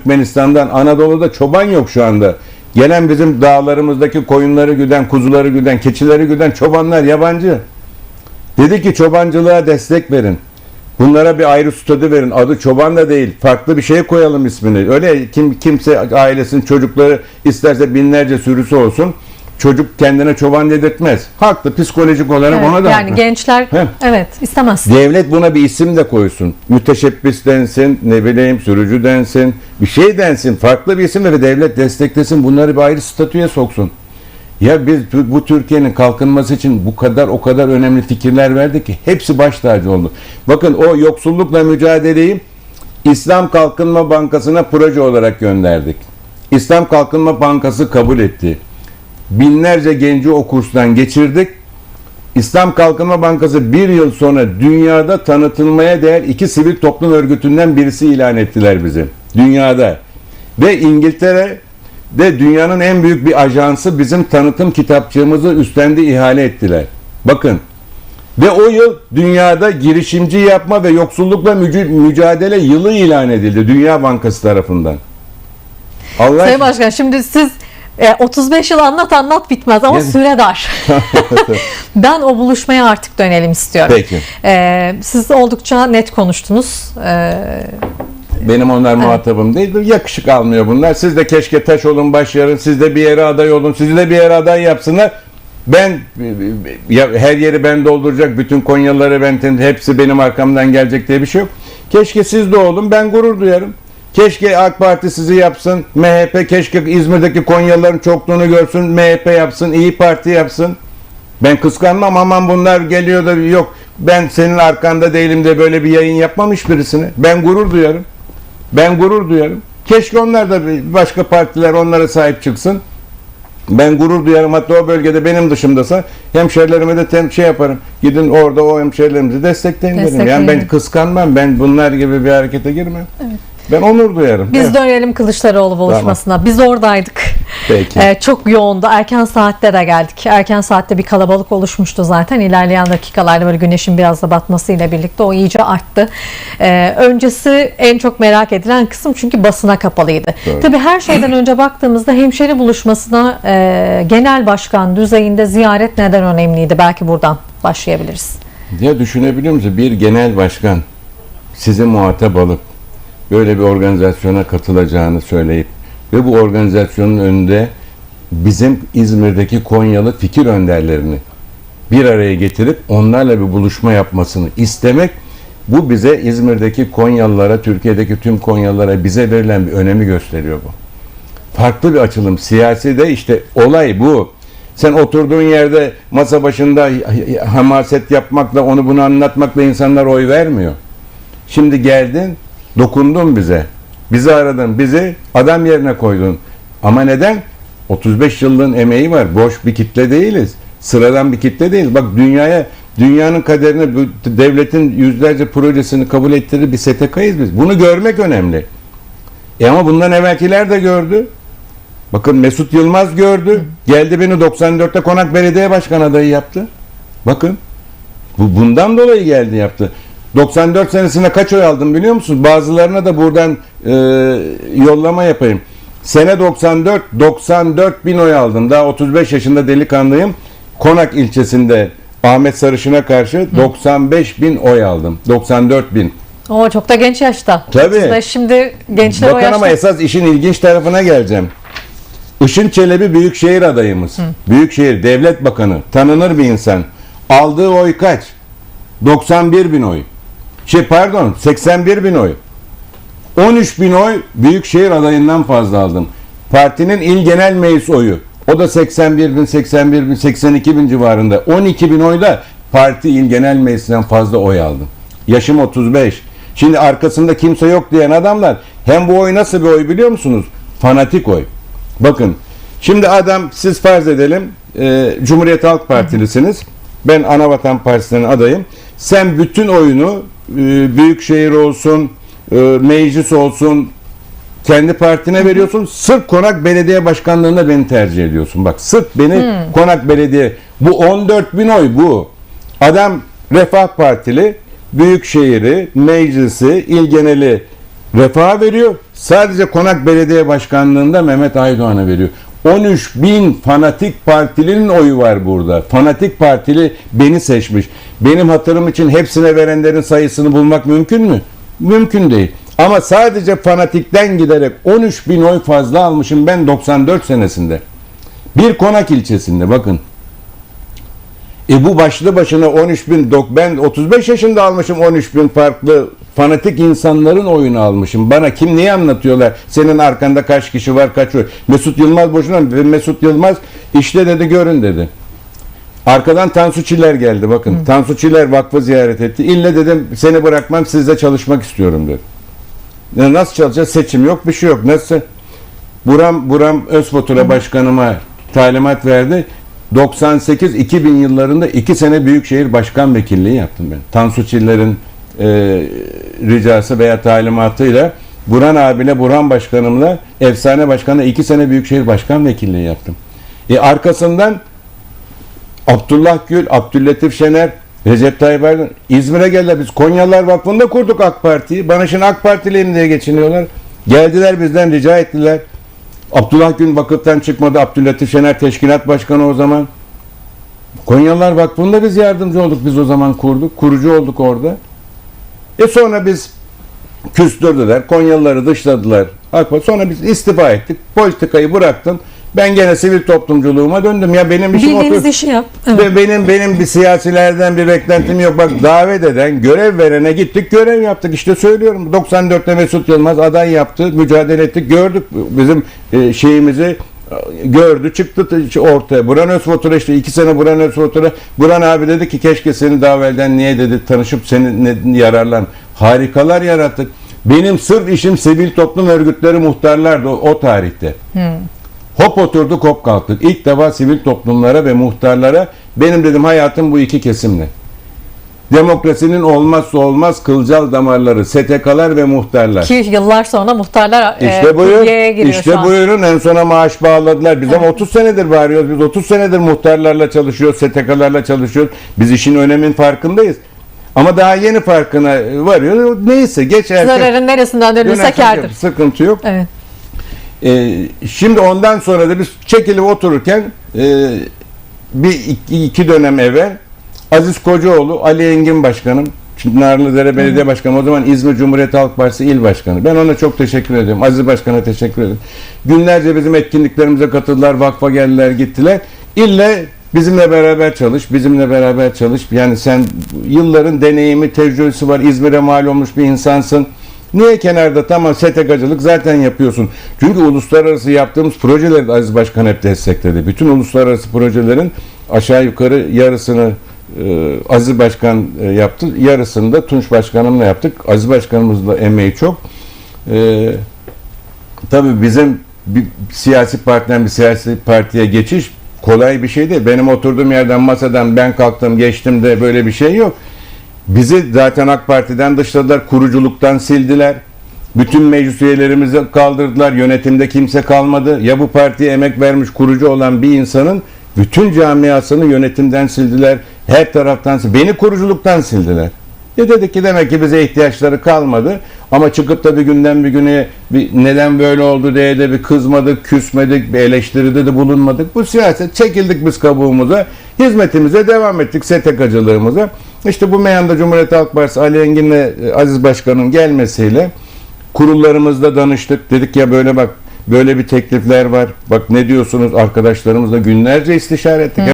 Türkmenistan'dan Anadolu'da çoban yok şu anda. Gelen bizim dağlarımızdaki koyunları güden, kuzuları güden, keçileri güden çobanlar yabancı. Dedi ki çobancılığa destek verin. Bunlara bir ayrı statü verin. Adı çoban da değil. Farklı bir şey koyalım ismini. Öyle kim kimse ailesinin çocukları isterse binlerce sürüsü olsun. Çocuk kendine çoban dedirtmez. Haklı psikolojik olarak Evet, ona da yani haklı. gençler Heh. evet istemez. Devlet buna bir isim de koysun. Müteşebbis densin, ne bileyim sürücü densin, bir şey densin. Farklı bir isim ve devlet desteklesin. Bunları bir ayrı statüye soksun. Ya biz bu- Türkiye'nin kalkınması için bu kadar o kadar önemli fikirler verdik ki hepsi baş tacı oldu. Bakın o yoksullukla mücadeleyi İslam Kalkınma Bankası'na proje olarak gönderdik. İslam Kalkınma Bankası kabul etti. Binlerce genci o kurstan geçirdik. İslam Kalkınma Bankası bir yıl sonra dünyada tanıtılmaya değer iki sivil toplum örgütünden birisi ilan ettiler bizi. Dünyada. Ve İngiltere de dünyanın en büyük bir ajansı bizim tanıtım kitapçığımızı üstlendi ihale ettiler. Bakın. Ve o yıl dünyada girişimci yapma ve yoksullukla müc- mücadele yılı ilan edildi Dünya Bankası tarafından. Allah Sayın Başkan şimdi siz e, 35 yıl anlat anlat bitmez ama Yani- süre dar. ben o buluşmaya artık dönelim istiyorum. Peki. E, siz oldukça net konuştunuz. E, Benim onlar muhatabım değil. Bir Yakışık almıyor bunlar. Siz de keşke taş olun başarın. Siz de bir yere aday olun. Sizi de bir yere aday yapsınlar. Ben ya, her yeri ben dolduracak. Bütün Konyalıları ben hepsi benim arkamdan gelecek diye bir şey yok. Keşke siz de olun. Ben gurur duyarım. Keşke AK Parti sizi yapsın. MHP keşke İzmir'deki Konyalıların çokluğunu görsün. MHP yapsın. İyi Parti yapsın. Ben kıskanmam aman bunlar geliyor da yok ben senin arkanda değilim de böyle bir yayın yapmamış birisine. Ben gurur duyarım. Ben gurur duyarım. Keşke onlar da başka partiler onlara sahip çıksın. Ben gurur duyarım. Hatta o bölgede benim dışımdasa hemşerilerime de tem şey yaparım. Gidin orada o hemşerilerimizi destekleyin derim. Yani ben Destekleyin. kıskanmam. Ben bunlar gibi bir harekete girmem. Ben onur duyarım. biz Evet. dönelim Kılıçdaroğlu buluşmasına. Biz oradaydık. Peki. E, çok yoğundu. Erken saatte de geldik. Erken saatte bir kalabalık oluşmuştu zaten. İlerleyen dakikalarda böyle güneşin biraz da batmasıyla birlikte o iyice arttı. E, öncesi en çok merak edilen kısım çünkü basına kapalıydı. Doğru. Tabii her şeyden önce baktığımızda hemşeri buluşmasına e, genel başkan düzeyinde ziyaret neden önemliydi? Belki buradan başlayabiliriz. Ya düşünebiliyor musun? Bir genel başkan sizi muhatap alıp böyle bir organizasyona katılacağını söyleyip ve bu organizasyonun önünde bizim İzmir'deki Konyalı fikir önderlerini bir araya getirip onlarla bir buluşma yapmasını istemek bu bize İzmir'deki Konyalılara, Türkiye'deki tüm Konyalılara bize verilen bir önemi gösteriyor bu farklı bir açılım. Siyasi de işte olay bu. Sen oturduğun yerde masa başında hamaset yapmakla onu bunu anlatmakla insanlar oy vermiyor. Şimdi geldin dokundun bize. Bizi aradın. Bizi adam yerine koydun. Ama neden? 35 yılın emeği var. Boş bir kitle değiliz. Sıradan bir kitle değiliz. Bak dünyaya dünyanın kaderini bu devletin yüzlerce projesini kabul ettiği bir STK'yız biz. Bunu görmek önemli. E ama bundan evvelkiler de gördü. Bakın Mesut Yılmaz gördü. Geldi beni 94'te Konak Belediye Başkan adayı yaptı. Bakın. Bu bundan dolayı geldi yaptı. 94 senesinde kaç oy aldım biliyor musunuz? Bazılarına da buradan e, yollama yapayım. Sene 94 94 bin oy aldım. Daha 35 yaşında delikanlıyım. Konak ilçesinde Ahmet Sarışın'a karşı 95 bin oy aldım. 94 bin. O çok da genç yaşta. Tabii. 35 Şimdi gençler o Bakın yaşta. ama esas işin ilginç tarafına geleceğim. Işın Çelebi Büyükşehir adayımız. Büyükşehir Devlet Bakanı. Tanınır bir insan. Aldığı oy kaç? 91 bin oy. Şey pardon 81 bin oy. 13 bin oy Büyükşehir adayından fazla aldım. Partinin il genel meclis oyu. O da 81 bin, 81 bin, 82 bin civarında. 12 bin oyda parti il genel meclisinden fazla oy aldım. Yaşım 35. Şimdi arkasında kimse yok diyen adamlar hem bu oy nasıl bir oy biliyor musunuz? Fanatik oy. Bakın şimdi adam siz farz edelim e, Cumhuriyet Halk Partilisiniz. Ben Anavatan Partisi'nin adayım. Sen bütün oyunu Büyükşehir olsun, e, meclis olsun, kendi partine veriyorsun. Sırf Konak Belediye Başkanlığı'na beni tercih ediyorsun. Bak sırf beni Konak Belediye bu 14 bin oy bu. Adam Refah Partili Büyükşehir'i, meclisi, il geneli Refah'a veriyor. Sadece Konak Belediye Başkanlığı'nda Mehmet Aydoğan'a veriyor. 13 bin fanatik partilinin oyu var burada. Fanatik partili beni seçmiş. Benim hatırım için hepsine verenlerin sayısını bulmak mümkün mü? Mümkün değil. Ama sadece fanatikten giderek 13 bin oy fazla almışım ben 94 senesinde. Bir konak ilçesinde bakın. E bu başlı başına 13 bin, ben 35 yaşında almışım 13 bin farklı fanatik insanların oyunu almışım. Bana kim neyi anlatıyorlar? Senin arkanda kaç kişi var, kaç var? Mesut Yılmaz boşuna mı? Mesut Yılmaz işte dedi görün dedi. Arkadan Tansu Çiller geldi bakın. Tansu Çiller vakfı ziyaret etti. İlle dedim seni bırakmam sizle çalışmak istiyorum dedi. Ya nasıl çalışacağız? Seçim yok, bir şey yok. Nasıl? Buram Buram Özbatur'a başkanıma talimat verdi. 98-2000 yıllarında iki sene Büyükşehir Başkan Vekilliği yaptım ben. Tansu Çiller'in e, ricası veya talimatıyla Buran abiyle Buran başkanımla efsane başkanla iki sene Büyükşehir Başkan Vekilliği yaptım. E arkasından Abdullah Gül, Abdüllatif Şener, Recep Tayyip Erdoğan İzmir'e geldiler. Biz Konyalılar Vakfı'nda kurduk AK Parti'yi. Bana şimdi AK Partiliyim diye geçiniyorlar. Geldiler bizden rica ettiler. Abdullah Gül vakıftan çıkmadı. Abdüllatif Şener teşkilat başkanı o zaman. Konyalılar Vakfı'nda biz yardımcı olduk. Biz o zaman kurduk. Kurucu olduk orada. E sonra biz küstürdüler. Konyalıları dışladılar. AK Parti- Sonra biz istifa ettik. Politikayı bıraktım. Ben gene sivil toplumculuğuma döndüm. Ya benim işim Bildiğiniz işi yap. Evet. ve benim benim bir siyasilerden bir beklentim yok. Bak davet eden, görev verene gittik, görev yaptık. İşte söylüyorum. 94'te Mesut Yılmaz aday yaptı, mücadele ettik, gördük bizim e, şeyimizi gördü, çıktı ortaya. Buran Özfotur'a işte iki sene Buran Özfotur'a Buran abi dedi ki keşke seni daha evvelden niye dedi tanışıp seninle yararlan. Harikalar yarattık. Benim sırf işim sivil toplum örgütleri muhtarlardı o, o tarihte. Hop oturduk hop kalktık. İlk defa sivil toplumlara ve muhtarlara benim dedim hayatım bu iki kesimle. Demokrasinin olmazsa olmaz kılcal damarları, STK'lar ve muhtarlar. Ki yıllar sonra muhtarlar İşte e, buyurun, giriyor işte şu buyurun en sona maaş bağladılar. Biz ama 30 senedir bağırıyoruz. Biz 30 senedir muhtarlarla çalışıyoruz, STK'larla çalışıyoruz. Biz işin önemin farkındayız. Ama daha yeni farkına varıyor. Neyse geç erken. Zararın neresinden dönülse kârdır. Sıkıntı yok. Evet. Ee, şimdi ondan sonra da biz çekilip otururken e, bir iki, iki dönem evvel Aziz Kocaoğlu, Ali Engin Başkanım, Narlıdere Belediye Başkanı, o zaman İzmir Cumhuriyet Halk Partisi İl Başkanı. Ben ona çok teşekkür ediyorum. Aziz Başkan'a teşekkür ederim. Günlerce bizim etkinliklerimize katıldılar, vakfa geldiler, gittiler. İlle bizimle beraber çalış, bizimle beraber çalış. Yani sen yılların deneyimi, tecrübesi var, İzmir'e mal olmuş bir insansın. Niye kenarda tamam STK'cılık zaten yapıyorsun. Çünkü uluslararası yaptığımız projeleri de Aziz Başkan hep destekledi. Bütün uluslararası projelerin aşağı yukarı yarısını e, Aziz Başkan e, yaptı. Yarısını da Tunç Başkanımla yaptık. Aziz Başkanımızın da emeği çok. E, tabii bizim bir siyasi partiden bir siyasi partiye geçiş kolay bir şey değil. Benim oturduğum yerden masadan ben kalktım geçtim de böyle bir şey yok. Bizi zaten AK Parti'den dışladılar, kuruculuktan sildiler. Bütün meclis üyelerimizi kaldırdılar. Yönetimde kimse kalmadı. Ya bu partiye emek vermiş kurucu olan bir insanın bütün camiasını yönetimden sildiler. Her taraftan beni kuruculuktan sildiler. E dedik ki demek ki bize ihtiyaçları kalmadı. Ama çıkıp da bir günden bir güne bir neden böyle oldu diye de bir kızmadık, küsmedik, bir eleştiride de bulunmadık. Bu siyaset çekildik biz kabuğumuza. Hizmetimize devam ettik, STK'cılığımıza. İşte bu meyanda Cumhuriyet Halk Partisi Ali Engin'le e, Aziz Başkan'ın gelmesiyle kurullarımızda danıştık. Dedik ya böyle bak böyle bir teklifler var. Bak ne diyorsunuz arkadaşlarımızla günlerce istişare ettik.